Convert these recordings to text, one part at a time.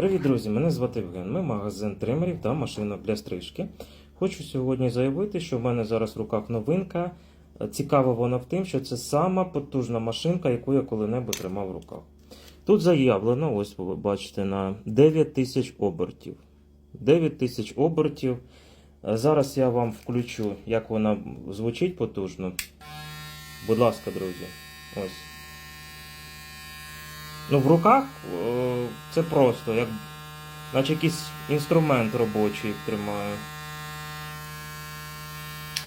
Привіт, друзі! Мене звати Євген. Ми магазин тримерів та машинок для стрижки. Хочу сьогодні заявити, що в мене зараз в руках новинка. Цікава вона в тим, що це сама потужна машинка, яку я коли-небудь тримав в руках. Тут заявлено, ось ви бачите, на 9 тисяч обертів. 9 тисяч обертів. Зараз я вам включу, як вона звучить потужно. Будь ласка, друзі. Ось. Ну, в руках е, це просто, як, наче якийсь інструмент робочий тримаю.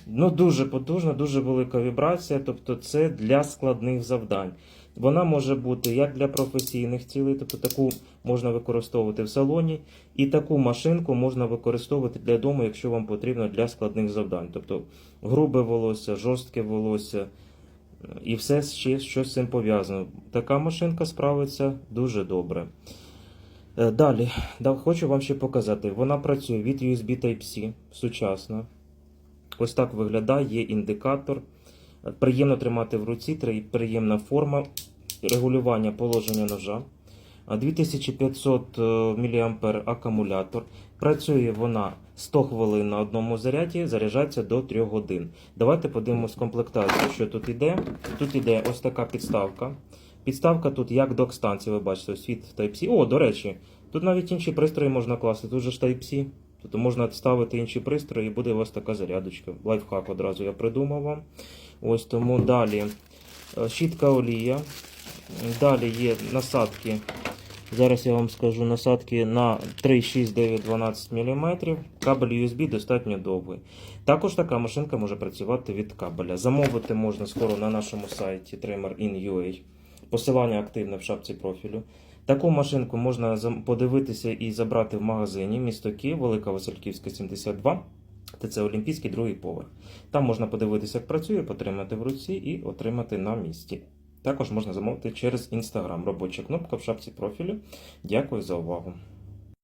Ну, дуже потужна, дуже велика вібрація, тобто це для складних завдань. Вона може бути як для професійних цілей, тобто таку можна використовувати в салоні, і таку машинку можна використовувати для дому, якщо вам потрібно для складних завдань. Тобто грубе волосся, жорстке волосся і все ще що з цим пов'язано. Така машинка справиться дуже добре. Е, Далі, да, хочу вам ще показати. Вона працює від USB Type-C, сучасна. Ось так виглядає, є індикатор. Е, Приємно тримати в руці, приємна форма, регулювання положення ножа. А 2500 мА акумулятор. Працює вона 100 хвилин на одному заряді, заряджається до 3 годин. Давайте подивимось комплектацію, що тут іде. Тут іде ось така підставка. Підставка тут як док-станція, ви бачите, ось від Type-C. О, до речі, тут навіть інші пристрої можна класти. Тут же ж Type-C. Тобто можна ставити інші пристрої, і буде у вас така зарядочка. Лайфхак одразу я придумав вам. Ось тому далі е, щітка олія. Далі є насадки. Зараз я вам скажу насадки на 3, 6, 9, 12 мм. Кабель USB достатньо довгий. Також така машинка може працювати від кабеля. Замовити можна скоро на нашому сайті Trimmer.in.ua. Посилання активне в шапці профілю. Таку машинку можна подивитися і забрати в магазині місто Київ, Велика Васильківська, 72. ТЦ Олімпійський, другий поверх. Там можна подивитися, як працює, потримати в руці і отримати на місці. Також можна замовити через інстаграм. Робоча кнопка в шапці профілю. Дякую за увагу.